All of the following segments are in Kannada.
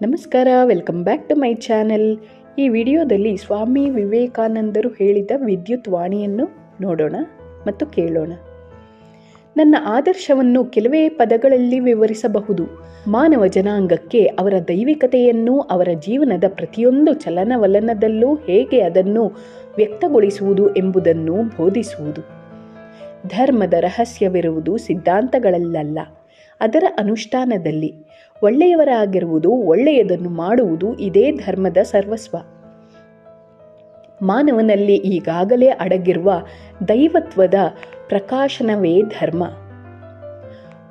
ನಮಸ್ಕಾರ welcome back to my channel ಈ ವಿಡಿಯೋದಲ್ಲಿ ಸ್ವಾಮಿ ವಿವೇಕಾನಂದರು ಹೇಳಿದ ವಿದ್ಯುತ್ ವಾಣಿಯನ್ನು ನೋಡೋಣ ಮತ್ತು ಕೇಳೋಣ. ನನ್ನ ಆದರ್ಶವನ್ನು ಕೆಲವೇ ಪದಗಳಲ್ಲಿ ವಿವರಿಸಬಹುದು. ಮಾನವ ಜನಾಂಗಕ್ಕೆ ಅವರ ದೈವಿಕತೆಯನ್ನು, ಅವರ ಜೀವನದ ಪ್ರತಿಯೊಂದು ಚಲನವಲನದಲ್ಲೂ ಹೇಗೆ ಅದನ್ನು ವ್ಯಕ್ತಗೊಳಿಸುವುದು ಎಂಬುದನ್ನು ಬೋಧಿಸುವುದು. ಧರ್ಮದ ರಹಸ್ಯವಿರುವುದು ಸಿದ್ಧಾಂತಗಳಲ್ಲ ಅದರ ಅನುಷ್ಠಾನದಲ್ಲಿ ಒಳ್ಳೆಯವರಾಗಿರುವುದು ಒಳ್ಳೆಯದನ್ನು ಮಾಡುವುದು ಇದೇ ಧರ್ಮದ ಸರ್ವಸ್ವ. ಮಾನವನಲ್ಲಿ ಈಗಾಗಲೇ ಅಡಗಿರುವ ದೈವತ್ವದ ಪ್ರಕಾಶನವೇ ಧರ್ಮ.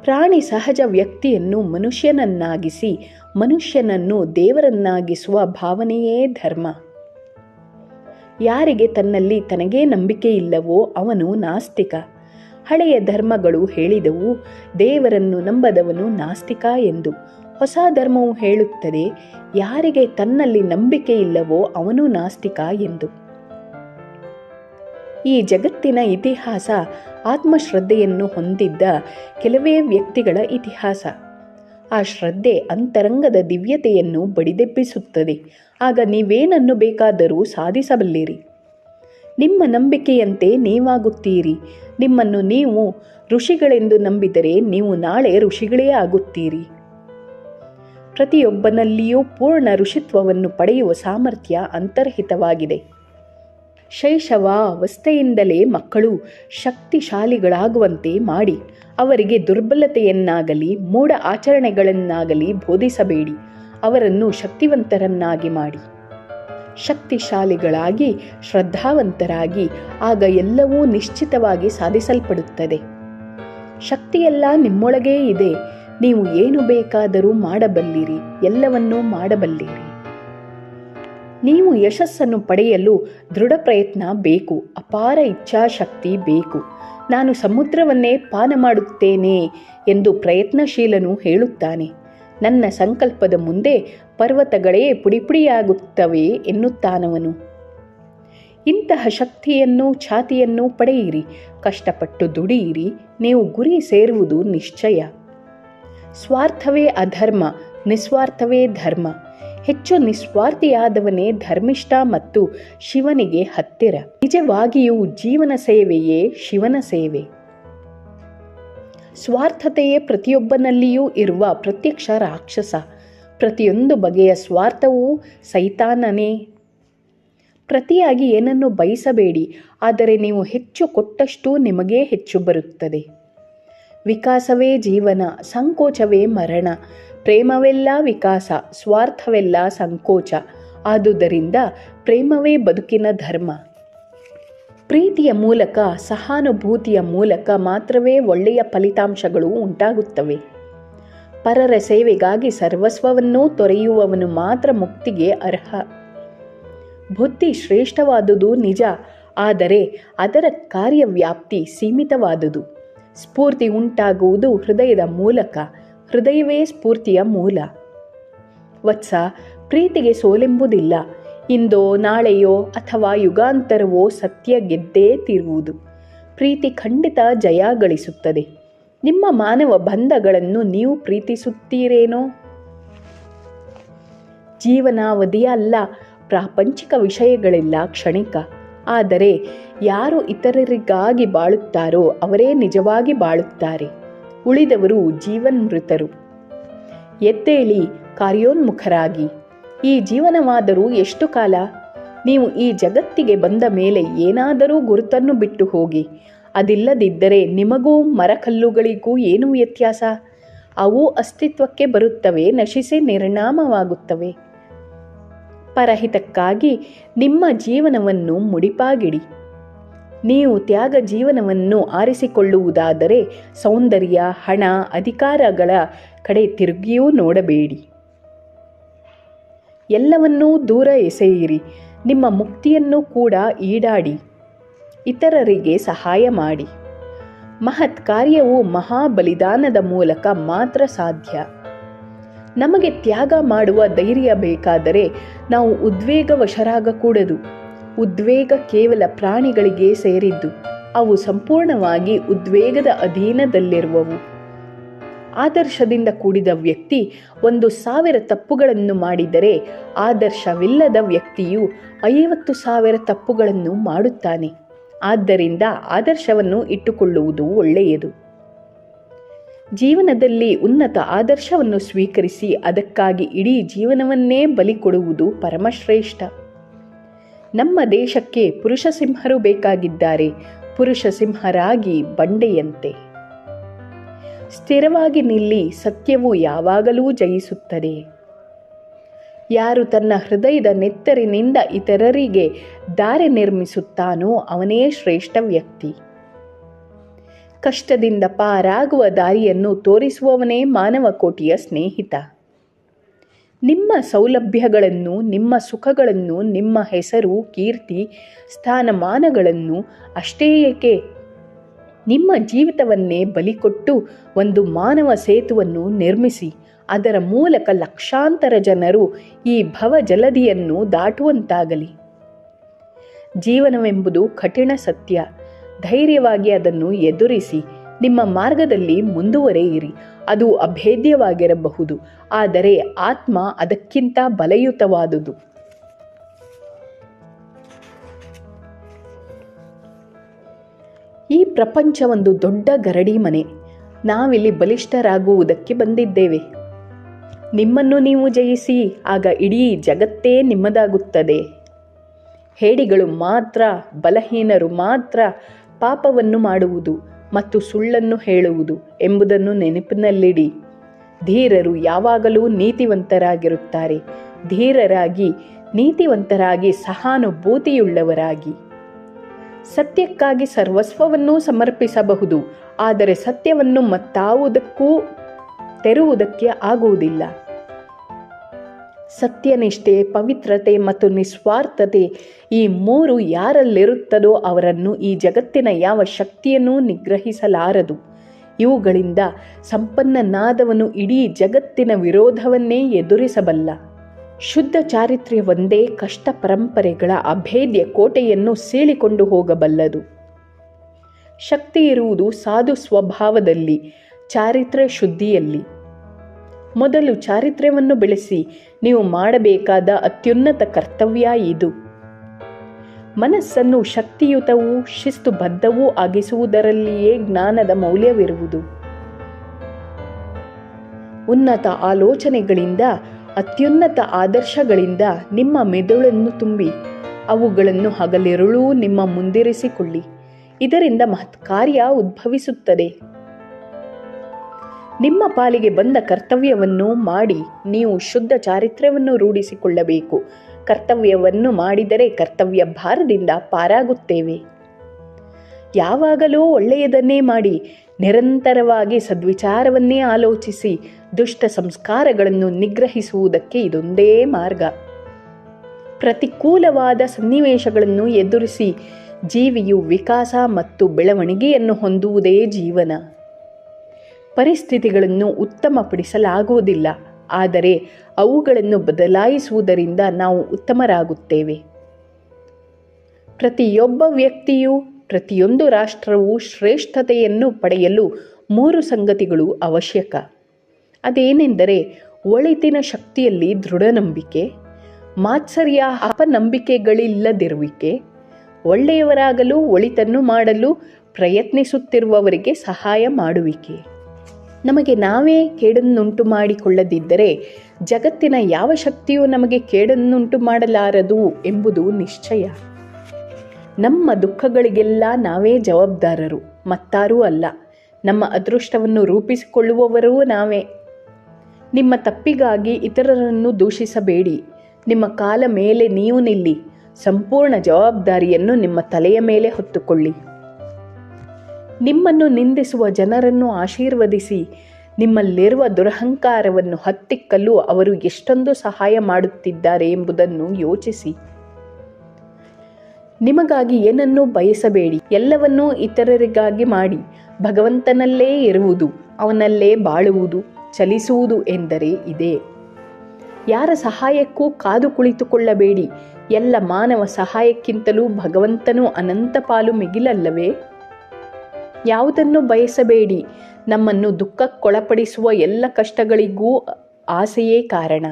ಪ್ರಾಣಿ ಸಹಜ ವ್ಯಕ್ತಿಯನ್ನು ಮನುಷ್ಯನನ್ನಾಗಿಸಿ ಮನುಷ್ಯನನ್ನು ದೇವರನ್ನಾಗಿಸುವ ಭಾವನೆಯೇ ಧರ್ಮ. ಯಾರಿಗೆ ತನ್ನಲ್ಲಿ ತನಗೇ ನಂಬಿಕೆ ಇಲ್ಲವೋ ಅವನು ನಾಸ್ತಿಕ. ಹಳೆಯ ಧರ್ಮಗಳು ಹೇಳಿದವು, ದೇವರನ್ನು ನಂಬದವನು ನಾಸ್ತಿಕ ಎಂದು. ಹೊಸ ಧರ್ಮವು ಹೇಳುತ್ತದೆ, ಯಾರಿಗೆ ತನ್ನಲ್ಲಿ ನಂಬಿಕೆ ಇಲ್ಲವೋ ಅವನು ನಾಸ್ತಿಕ ಎಂದು. ಈ ಜಗತ್ತಿನ ಇತಿಹಾಸ ಆತ್ಮಶ್ರದ್ಧೆಯನ್ನು ಹೊಂದಿದ್ದ ಕೆಲವೇ ವ್ಯಕ್ತಿಗಳ ಇತಿಹಾಸ. ಆ ಶ್ರದ್ಧೆ ಅಂತರಂಗದ ದಿವ್ಯತೆಯನ್ನು ಬಡಿದೆಬ್ಬಿಸುತ್ತದೆ. ಆಗ ನೀವೇನನ್ನು ಬೇಕಾದರೂ ಸಾಧಿಸಬಲ್ಲಿರಿ. ನಿಮ್ಮ ನಂಬಿಕೆಯಂತೆ ನೀವಾಗುತ್ತೀರಿ. ನಿಮ್ಮನ್ನು ನೀವು ಋಷಿಗಳೆಂದು ನಂಬಿದರೆ ನೀವು ನಾಳೆ ಋಷಿಗಳೇ ಆಗುತ್ತೀರಿ. ಪ್ರತಿಯೊಬ್ಬನಲ್ಲಿಯೂ ಪೂರ್ಣ ಋಷಿತ್ವವನ್ನು ಪಡೆಯುವ ಸಾಮರ್ಥ್ಯ ಅಂತರ್ಹಿತವಾಗಿದೆ. ಶೈಶವ ಅವಸ್ಥೆಯಿಂದಲೇ ಮಕ್ಕಳು ಶಕ್ತಿಶಾಲಿಗಳಾಗುವಂತೆ ಮಾಡಿ, ಅವರಿಗೆ ದುರ್ಬಲತೆಯನ್ನಾಗಲಿ, ಮೂಢ ಆಚರಣೆಗಳನ್ನಾಗಲಿ ಬೋಧಿಸಬೇಡಿ. ಅವರನ್ನು ಶಕ್ತಿವಂತರನ್ನಾಗಿ ಮಾಡಿ. ಶಕ್ತಿಶಾಲಿಗಳಾಗಿ, ಶ್ರದ್ಧಾವಂತರಾಗಿ, ಆಗ ಎಲ್ಲವೂ ನಿಶ್ಚಿತವಾಗಿ ಸಾಧಿಸಲ್ಪಡುತ್ತದೆ. ಶಕ್ತಿಯೆಲ್ಲ ನಿಮ್ಮೊಳಗೇ ಇದೆ. ನೀವು ಏನು ಬೇಕಾದರೂ ಮಾಡಬಲ್ಲಿರಿ, ಎಲ್ಲವನ್ನೂ ಮಾಡಬಲ್ಲಿರಿ. ನೀವು ಯಶಸ್ಸನ್ನು ಪಡೆಯಲು ದೃಢ ಪ್ರಯತ್ನ ಬೇಕು, ಅಪಾರ ಇಚ್ಛಾಶಕ್ತಿ ಬೇಕು. ನಾನು ಸಮುದ್ರವನ್ನೇ ಪಾನ ಮಾಡುತ್ತೇನೆ ಎಂದು ಪ್ರಯತ್ನಶೀಲನು ಹೇಳುತ್ತಾನೆ. ನನ್ನ ಸಂಕಲ್ಪದ ಮುಂದೆ ಪರ್ವತಗಳೇ ಪುಡಿಪುಡಿಯಾಗುತ್ತವೆ ಎನ್ನುತ್ತಾನವನು. ಇಂತಹ ಶಕ್ತಿಯನ್ನು ಛಾತಿಯನ್ನು ಪಡೆಯಿರಿ, ಕಷ್ಟಪಟ್ಟು ದುಡಿಯಿರಿ, ನೀವು ಗುರಿ ಸೇರುವುದು ನಿಶ್ಚಯ. ಸ್ವಾರ್ಥವೇ ಅಧರ್ಮ, ನಿಸ್ವಾರ್ಥವೇ ಧರ್ಮ. ಹೆಚ್ಚು ನಿಸ್ವಾರ್ಥಿಯಾದವನೇ ಧರ್ಮಿಷ್ಠ ಮತ್ತು ಶಿವನಿಗೆ ಹತ್ತಿರ. ನಿಜವಾಗಿಯೂ ಜೀವನ ಸೇವೆಯೇ ಶಿವನ ಸೇವೆ. ಸ್ವಾರ್ಥತೆಯೇ ಪ್ರತಿಯೊಬ್ಬನಲ್ಲಿಯೂ ಇರುವ ಪ್ರತ್ಯಕ್ಷ ರಾಕ್ಷಸ. ಪ್ರತಿಯೊಂದು ಬಗೆಯ ಸ್ವಾರ್ಥವೂ ಸೈತಾನನೇ. ಪ್ರತಿಯಾಗಿ ಏನನ್ನು ಬಯಸಬೇಡಿ, ಆದರೆ ನೀವು ಹೆಚ್ಚು ಕೊಟ್ಟಷ್ಟು ನಿಮಗೇ ಹೆಚ್ಚು ಬರುತ್ತದೆ. ವಿಕಾಸವೇ ಜೀವನ, ಸಂಕೋಚವೇ ಮರಣ. ಪ್ರೇಮವೆಲ್ಲ ವಿಕಾಸ, ಸ್ವಾರ್ಥವೆಲ್ಲ ಸಂಕೋಚ. ಆದುದರಿಂದ ಪ್ರೇಮವೇ ಬದುಕಿನ ಧರ್ಮ. ಪ್ರೀತಿಯ ಮೂಲಕ, ಸಹಾನುಭೂತಿಯ ಮೂಲಕ ಮಾತ್ರವೇ ಒಳ್ಳೆಯ ಫಲಿತಾಂಶಗಳು ಉಂಟಾಗುತ್ತವೆ. ಪರರ ಸೇವೆಗಾಗಿ ಸರ್ವಸ್ವವನ್ನೂ ತೊರೆಯುವವನು ಮಾತ್ರ ಮುಕ್ತಿಗೆ ಅರ್ಹ. ಬುದ್ಧಿ ಶ್ರೇಷ್ಠವಾದುದು ನಿಜ, ಆದರೆ ಅದರ ಕಾರ್ಯವ್ಯಾಪ್ತಿ ಸೀಮಿತವಾದುದು. ಸ್ಫೂರ್ತಿ ಉಂಟಾಗುವುದು ಹೃದಯದ ಮೂಲಕ, ಹೃದಯವೇ ಸ್ಫೂರ್ತಿಯ ಮೂಲ. ವತ್ಸ, ಪ್ರೀತಿಗೆ ಸೋಲೆಂಬುದಿಲ್ಲ. ಇಂದೋ ನಾಳೆಯೋ ಅಥವಾ ಯುಗಾಂತರವೋ ಸತ್ಯ ಗೆದ್ದೇ ತಿರುವುದು. ಪ್ರೀತಿ ಖಂಡಿತ ಜಯ ಗಳಿಸುತ್ತದೆ. ನಿಮ್ಮ ಮಾನವ ಬಂಧಗಳನ್ನು ನೀವು ಪ್ರೀತಿಸುತ್ತೀರೇನೋ? ಜೀವನಾವಧಿಯ ಅಲ್ಲ, ಪ್ರಾಪಂಚಿಕ ವಿಷಯಗಳಿಲ್ಲ ಕ್ಷಣಿಕ. ಆದರೆ ಯಾರು ಇತರರಿಗಾಗಿ ಬಾಳುತ್ತಾರೋ ಅವರೇ ನಿಜವಾಗಿ ಬಾಳುತ್ತಾರೆ. ಉಳಿದವರು ಜೀವನ್ಮೃತರು. ಎದ್ದೇಳಿ ಕಾರ್ಯೋನ್ಮುಖರಾಗಿ. ಈ ಜೀವನವಾದರೂ ಎಷ್ಟು ಕಾಲ? ನೀವು ಈ ಜಗತ್ತಿಗೆ ಬಂದ ಮೇಲೆ ಏನಾದರೂ ಗುರುತನ್ನು ಬಿಟ್ಟು ಹೋಗಿ. ಅದಿಲ್ಲದಿದ್ದರೆ ನಿಮಗೂ ಮರಕಲ್ಲುಗಳಿಗೂ ಏನು ವ್ಯತ್ಯಾಸ? ಅವು ಅಸ್ತಿತ್ವಕ್ಕೆ ಬರುತ್ತವೆ, ನಶಿಸಿ ನಿರ್ಣಾಮವಾಗುತ್ತವೆ ಪರಹಿತಕ್ಕಾಗಿ ನಿಮ್ಮ ಜೀವನವನ್ನು ಮುಡಿಪಾಗಿಡಿ. ನೀವು ತ್ಯಾಗ ಜೀವನವನ್ನು ಆರಿಸಿಕೊಳ್ಳುವುದಾದರೆ ಸೌಂದರ್ಯ, ಹಣ, ಅಧಿಕಾರಗಳ ಕಡೆ ತಿರುಗಿಯೂ ನೋಡಬೇಡಿ. ಎಲ್ಲವನ್ನೂ ದೂರ ಎಸೆಯಿರಿ. ನಿಮ್ಮ ಮುಕ್ತಿಯನ್ನು ಕೂಡ ಈಡಾಡಿ. ಇತರರಿಗೆ ಸಹಾಯ ಮಾಡಿ. ಮಹತ್ ಕಾರ್ಯವು ಮಹಾಬಲಿದಾನದ ಮೂಲಕ ಮಾತ್ರ ಸಾಧ್ಯ. ನಮಗೆ ತ್ಯಾಗ ಮಾಡುವ ಧೈರ್ಯ ಬೇಕಾದರೆ ನಾವು ಉದ್ವೇಗವಶರಾಗಕೂಡದು. ಉದ್ವೇಗ ಕೇವಲ ಪ್ರಾಣಿಗಳಿಗೆ ಸೇರಿದ್ದು, ಅವು ಸಂಪೂರ್ಣವಾಗಿ ಉದ್ವೇಗದ ಅಧೀನದಲ್ಲಿರುವವು. ಆದರ್ಶದಿಂದ ಕೂಡಿದ ವ್ಯಕ್ತಿ ಒಂದು ಸಾವಿರ ತಪ್ಪುಗಳನ್ನು ಮಾಡಿದರೆ ಆದರ್ಶವಿಲ್ಲದ ವ್ಯಕ್ತಿಯು ಐವತ್ತು ಸಾವಿರ ತಪ್ಪುಗಳನ್ನು ಮಾಡುತ್ತಾನೆ. ಆದ್ದರಿಂದ ಆದರ್ಶವನ್ನು ಇಟ್ಟುಕೊಳ್ಳುವುದು ಒಳ್ಳೆಯದು. ಜೀವನದಲ್ಲಿ ಉನ್ನತ ಆದರ್ಶವನ್ನು ಸ್ವೀಕರಿಸಿ ಅದಕ್ಕಾಗಿ ಇಡೀ ಜೀವನವನ್ನೇ ಬಲಿ ಕೊಡುವುದು ಪರಮಶ್ರೇಷ್ಠ. ನಮ್ಮ ದೇಶಕ್ಕೆ ಪುರುಷ ಸಿಂಹರು ಬೇಕಾಗಿದ್ದಾರೆ, ಪುರುಷ ಸಿಂಹರಾಗಿ ಬಂಡೆಯಂತೆ. ಸ್ಥಿರವಾಗಿ ನಿಲ್ಲಿ ಸತ್ಯವು ಯಾವಾಗಲೂ ಜಯಿಸುತ್ತದೆ. ಯಾರು ತನ್ನ ಹೃದಯದ ನೆತ್ತರಿನಿಂದ ಇತರರಿಗೆ ದಾರಿ ನಿರ್ಮಿಸುತ್ತಾನೋ ಅವನೇ ಶ್ರೇಷ್ಠ ವ್ಯಕ್ತಿ. ಕಷ್ಟದಿಂದ ಪಾರಾಗುವ ದಾರಿಯನ್ನು ತೋರಿಸುವವನೇ ಮಾನವ ಕೋಟಿಯ ಸ್ನೇಹಿತ. ನಿಮ್ಮ ಸೌಲಭ್ಯಗಳನ್ನು, ನಿಮ್ಮ ಸುಖಗಳನ್ನು, ನಿಮ್ಮ ಹೆಸರು, ಕೀರ್ತಿ, ಸ್ಥಾನಮಾನಗಳನ್ನು ಅಷ್ಟೇ ಏಕೆ? ನಿಮ್ಮ ಜೀವಿತವನ್ನೇ ಬಲಿಕೊಟ್ಟು ಒಂದು ಮಾನವ ಸೇತುವನ್ನು ನಿರ್ಮಿಸಿ. ಅದರ ಮೂಲಕ ಲಕ್ಷಾಂತರ ಜನರು ಈ ಭವ ಜಲದಿಯನ್ನು ದಾಟುವಂತಾಗಲಿ. ಜೀವನವೆಂಬುದು ಕಠಿಣ ಸತ್ಯ. ಧೈರ್ಯವಾಗಿ ಅದನ್ನು ಎದುರಿಸಿ, ನಿಮ್ಮ ಮಾರ್ಗದಲ್ಲಿ ಮುಂದುವರೆಯಿರಿ ಅದು ಅಭೇದ್ಯವಾಗಿರಬಹುದು, ಆದರೆ ಆತ್ಮ ಅದಕ್ಕಿಂತ ಬಲಯುತವಾದುದು. ಈ ಪ್ರಪಂಚ ಒಂದು ದೊಡ್ಡ ಗರಡಿ ಮನೆ. ನಾವಿಲ್ಲಿ ಬಲಿಷ್ಠರಾಗುವುದಕ್ಕೆ ಬಂದಿದ್ದೇವೆ. ನಿಮ್ಮನ್ನು ನೀವು ಜಯಿಸಿ, ಆಗ ಇಡೀ ಜಗತ್ತೇ ನಿಮ್ಮದಾಗುತ್ತದೆ. ಹೇಡಿಗಳು ಮಾತ್ರ, ಬಲಹೀನರು ಮಾತ್ರ ಪಾಪವನ್ನು ಮಾಡುವುದು ಮತ್ತು ಸುಳ್ಳನ್ನು ಹೇಳುವುದು ಎಂಬುದನ್ನು ನೆನಪಿನಲ್ಲಿಡಿ. ಧೀರರು ಯಾವಾಗಲೂ ನೀತಿವಂತರಾಗಿರುತ್ತಾರೆ. ಧೀರರಾಗಿ, ನೀತಿವಂತರಾಗಿ ಸಹಾನುಭೂತಿಯುಳ್ಳವರಾಗಿ. ಸತ್ಯಕ್ಕಾಗಿ ಸರ್ವಸ್ವವನ್ನೂ ಸಮರ್ಪಿಸಬಹುದು, ಆದರೆ ಸತ್ಯವನ್ನು ಮತ್ತಾವುದಕ್ಕೂ ತೆರುವುದಕ್ಕೆ ಆಗುವುದಿಲ್ಲ. ಸತ್ಯನಿಷ್ಠೆ, ಪವಿತ್ರತೆ ಮತ್ತು ನಿಸ್ವಾರ್ಥತೆ ಈ ಮೂರು ಯಾರಲ್ಲಿರುತ್ತದೋ ಅವರನ್ನು ಈ ಜಗತ್ತಿನ ಯಾವ ಶಕ್ತಿಯನ್ನೂ ನಿಗ್ರಹಿಸಲಾರದು. ಇವುಗಳಿಂದ ಸಂಪನ್ನನಾದವನು ಇಡೀ ಜಗತ್ತಿನ ವಿರೋಧವನ್ನೇ ಎದುರಿಸಬಲ್ಲ. ಶುದ್ಧ ಚಾರಿತ್ರ್ಯವೊಂದೇ ಕಷ್ಟ ಪರಂಪರೆಗಳ ಅಭೇದ್ಯ ಕೋಟೆಯನ್ನು ಸೀಳಿಕೊಂಡು ಹೋಗಬಲ್ಲದು. ಶಕ್ತಿ ಇರುವುದು ಸಾಧು ಸ್ವಭಾವದಲ್ಲಿ, ಚಾರಿತ್ರ್ಯ ಶುದ್ಧಿಯಲ್ಲಿ. ಮೊದಲು ಚಾರಿತ್ರ್ಯವನ್ನು ಬೆಳೆಸಿ, ನೀವು ಮಾಡಬೇಕಾದ ಅತ್ಯುನ್ನತ ಕರ್ತವ್ಯ ಇದು. ಮನಸ್ಸನ್ನು ಶಕ್ತಿಯುತವೂ ಶಿಸ್ತುಬದ್ಧವೂ ಆಗಿಸುವುದರಲ್ಲಿಯೇ ಜ್ಞಾನದ ಮೌಲ್ಯವಿರುವುದು. ಉನ್ನತ ಆಲೋಚನೆಗಳಿಂದ, ಅತ್ಯುನ್ನತ ಆದರ್ಶಗಳಿಂದ ನಿಮ್ಮ ಮೆದುಳನ್ನು ತುಂಬಿ, ಅವುಗಳನ್ನು ಹಗಲಿರುಳೂ ನಿಮ್ಮ ಮುಂದಿರಿಸಿಕೊಳ್ಳಿ. ಇದರಿಂದ ಮಹತ್ಕಾರ್ಯ ಉದ್ಭವಿಸುತ್ತದೆ. ನಿಮ್ಮ ಪಾಲಿಗೆ ಬಂದ ಕರ್ತವ್ಯವನ್ನು ಮಾಡಿ ನೀವು ಶುದ್ಧ ಚಾರಿತ್ರ್ಯವನ್ನು ರೂಢಿಸಿಕೊಳ್ಳಬೇಕು. ಕರ್ತವ್ಯವನ್ನು ಮಾಡಿದರೆ ಕರ್ತವ್ಯ ಭಾರದಿಂದ ಪಾರಾಗುತ್ತೇವೆ. ಯಾವಾಗಲೂ ಒಳ್ಳೆಯದನ್ನೇ ಮಾಡಿ, ನಿರಂತರವಾಗಿ ಸದ್ವಿಚಾರವನ್ನೇ ಆಲೋಚಿಸಿ, ದುಷ್ಟ ಸಂಸ್ಕಾರಗಳನ್ನು ನಿಗ್ರಹಿಸುವುದಕ್ಕೆ ಇದೊಂದೇ ಮಾರ್ಗ. ಪ್ರತಿಕೂಲವಾದ ಸನ್ನಿವೇಶಗಳನ್ನು ಎದುರಿಸಿ, ಜೀವಿಯು ವಿಕಾಸ ಮತ್ತು ಬೆಳವಣಿಗೆಯನ್ನು ಹೊಂದುವುದೇ ಜೀವನ. ಪರಿಸ್ಥಿತಿಗಳನ್ನು ಉತ್ತಮಪಡಿಸಲಾಗುವುದಿಲ್ಲ. ಆದರೆ ಅವುಗಳನ್ನು ಬದಲಾಯಿಸುವುದರಿಂದ ನಾವು ಉತ್ತಮರಾಗುತ್ತೇವೆ. ಪ್ರತಿಯೊಬ್ಬ ವ್ಯಕ್ತಿಯು, ಪ್ರತಿಯೊಂದು ರಾಷ್ಟ್ರವು ಶ್ರೇಷ್ಠತೆಯನ್ನು ಪಡೆಯಲು ಮೂರು ಸಂಗತಿಗಳು ಅವಶ್ಯಕ. ಅದೇನೆಂದರೆ, ಒಳಿತಿನ ಶಕ್ತಿಯಲ್ಲಿ ದೃಢ ನಂಬಿಕೆ ಮಾತ್ಸರ್ಯ ಅಪನಂಬಿಕೆಗಳಿಲ್ಲದಿರುವಿಕೆ, ಒಳ್ಳೆಯವರಾಗಲು, ಒಳಿತನ್ನು ಮಾಡಲು ಪ್ರಯತ್ನಿಸುತ್ತಿರುವವರಿಗೆ ಸಹಾಯ ಮಾಡುವಿಕೆ. ನಮಗೆ ನಾವೇ ಕೇಡನ್ನುಂಟು ಮಾಡಿಕೊಳ್ಳದಿದ್ದರೆ ಜಗತ್ತಿನ ಯಾವ ಶಕ್ತಿಯೂ ನಮಗೆ ಕೇಡನ್ನುಂಟು ಮಾಡಲಾರದು ಎಂಬುದು ನಿಶ್ಚಯ. ನಮ್ಮ ದುಃಖಗಳಿಗೆಲ್ಲ ನಾವೇ ಜವಾಬ್ದಾರರು, ಮತ್ತಾರೂ ಅಲ್ಲ. ನಮ್ಮ ಅದೃಷ್ಟವನ್ನು ರೂಪಿಸಿಕೊಳ್ಳುವವರೂ ನಾವೇ. ನಿಮ್ಮ ತಪ್ಪಿಗಾಗಿ ಇತರರನ್ನು ದೂಷಿಸಬೇಡಿ. ನಿಮ್ಮ ಕಾಲ ಮೇಲೆ ನೀವು ನಿಲ್ಲಿ. ಸಂಪೂರ್ಣ ಜವಾಬ್ದಾರಿಯನ್ನು ನಿಮ್ಮ ತಲೆಯ ಮೇಲೆ ಹೊತ್ತುಕೊಳ್ಳಿ. ನಿಮ್ಮನ್ನು ನಿಂದಿಸುವ ಜನರನ್ನು ಆಶೀರ್ವದಿಸಿ, ನಿಮ್ಮಲ್ಲಿರುವ ದುರಹಂಕಾರವನ್ನು ಹತ್ತಿಕ್ಕಲು ಅವರು ಎಷ್ಟೊಂದು ಸಹಾಯ ಮಾಡುತ್ತಿದ್ದಾರೆ ಎಂಬುದನ್ನು ಯೋಚಿಸಿ. ನಿಮಗಾಗಿ ಏನನ್ನೂ ಬಯಸಬೇಡಿ, ಎಲ್ಲವನ್ನೂ ಇತರರಿಗಾಗಿ ಮಾಡಿ, ಭಗವಂತನಲ್ಲೇ ಇರುವುದು, ಅವನಲ್ಲೇ ಬಾಳುವುದು, ಚಲಿಸುವುದು ಎಂದರೆ ಇದೆ. ಯಾರ ಸಹಾಯಕ್ಕೂ ಕಾದು ಕುಳಿತುಕೊಳ್ಳಬೇಡಿ, ಎಲ್ಲ ಮಾನವ ಸಹಾಯಕ್ಕಿಂತಲೂ ಭಗವಂತನು ಅನಂತ ಪಾಲು ಮಿಗಿಲಲ್ಲವೇ? ಯಾವುದನ್ನು ಬಯಸಬೇಡಿ. ನಮ್ಮನ್ನು ದುಃಖಕ್ಕೊಳಪಡಿಸುವ ಎಲ್ಲ ಕಷ್ಟಗಳಿಗೂ ಆಸೆಯೇ ಕಾರಣ.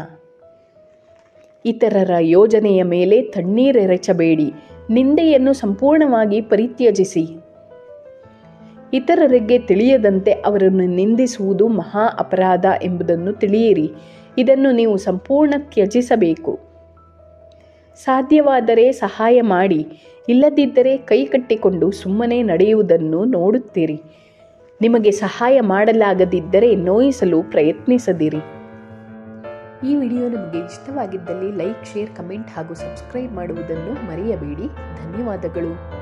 ಇತರರ ಯೋಜನೆಯ ಮೇಲೆ ತಣ್ಣೀರೆರಚಬೇಡಿ ನಿಂದೆಯನ್ನು ಸಂಪೂರ್ಣವಾಗಿ ಪರಿತ್ಯಜಿಸಿ. ಇತರರಿಗೆ ತಿಳಿಯದಂತೆ ಅವರನ್ನು ನಿಂದಿಸುವುದು ಮಹಾ ಅಪರಾಧ ಎಂಬುದನ್ನು ತಿಳಿಯಿರಿ. ಇದನ್ನು ನೀವು ಸಂಪೂರ್ಣ ತ್ಯಜಿಸಬೇಕು. ಸಾಧ್ಯವಾದರೆ ಸಹಾಯ ಮಾಡಿ, ಇಲ್ಲದಿದ್ದರೆ ಕೈ ಕಟ್ಟಿಕೊಂಡು ಸುಮ್ಮನೆ ನಡೆಯುವುದನ್ನು ನೋಡುತ್ತೀರಿ. ನಿಮಗೆ ಸಹಾಯ ಮಾಡಲಾಗದಿದ್ದರೆ ನೋಯಿಸಲು ಪ್ರಯತ್ನಿಸದಿರಿ. ಈ ವಿಡಿಯೋ ನಿಮಗೆ ಇಷ್ಟವಾಗಿದ್ದಲ್ಲಿ ಲೈಕ್, ಶೇರ್, ಕಮೆಂಟ್ ಹಾಗೂ ಸಬ್ಸ್ಕ್ರೈಬ್ ಮಾಡುವುದನ್ನು ಮರೆಯಬೇಡಿ. ಧನ್ಯವಾದಗಳು.